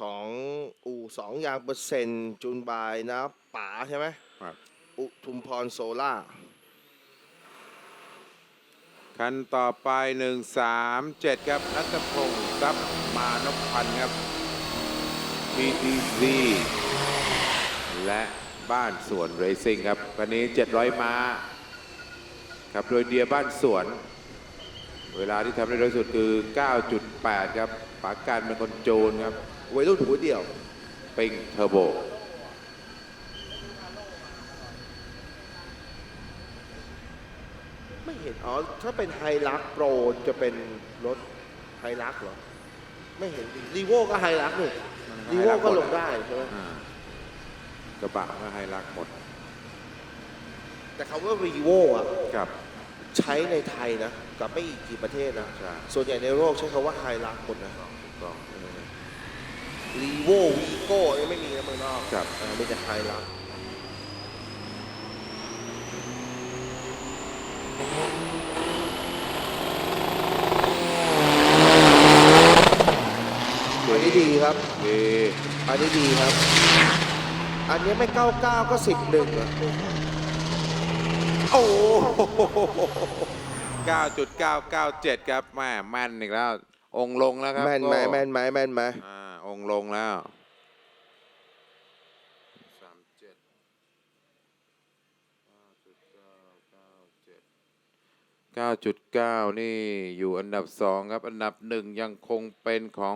ของอู่สองยางเปอร์เซ็นต์จูนบายนะป๋าใช่ไหมครับ อุทุมพรโซล่าคันต่อไป 137 ครับนัทพงศ์ทรัพย์มานพพันธ์ครับ PTC และบ้านสวนเรซิ่งครับคันนี้ 700 ม้า ครับโดยเดียบ้านสวน เวลาที่ทำได้เร็วสุดคือ 9.8 ครับปาการเป็นคนจูนครับวัยรุ่นหัวเดี่ยวปิงเทอร์โบไม่เห็น อ๋อ ถ้าเป็นไฮลักโปรจะเป็นรถไฮลักเหรอ ไม่เห็นรีโวก็ไฮลักนี่มันรีโว Hilux ก็หมดลงได้ใช่ไหมอ่ากระบะก็ไฮรักหมด แต่คำว่ารีโวอะกับ ใช้ในไทยนะกับไม่อีกกี่ประเทศนะ ใช่ส่วนใหญ่ในโลกใช้คำว่าไฮลักหมดนะถูกต้อง รีโววีโก้ยังไม่มีนะเมืองนอกครับ อ่ามีแต่ไฮลักอันนี้ดีครับ ดีอันนี้ดีครับ อันนี้ไม่เก้าเก้าก็สิบห9.997ครับแม่แม่นอีกแล้ว องค์ลงแล้วครับแม่นไหมแม่นไหมแม่นไหมอ่าองค์ลงแล้ว9.9นี่อยู่อันดับสองครับ อันดับหนึ่งยังคงเป็นของ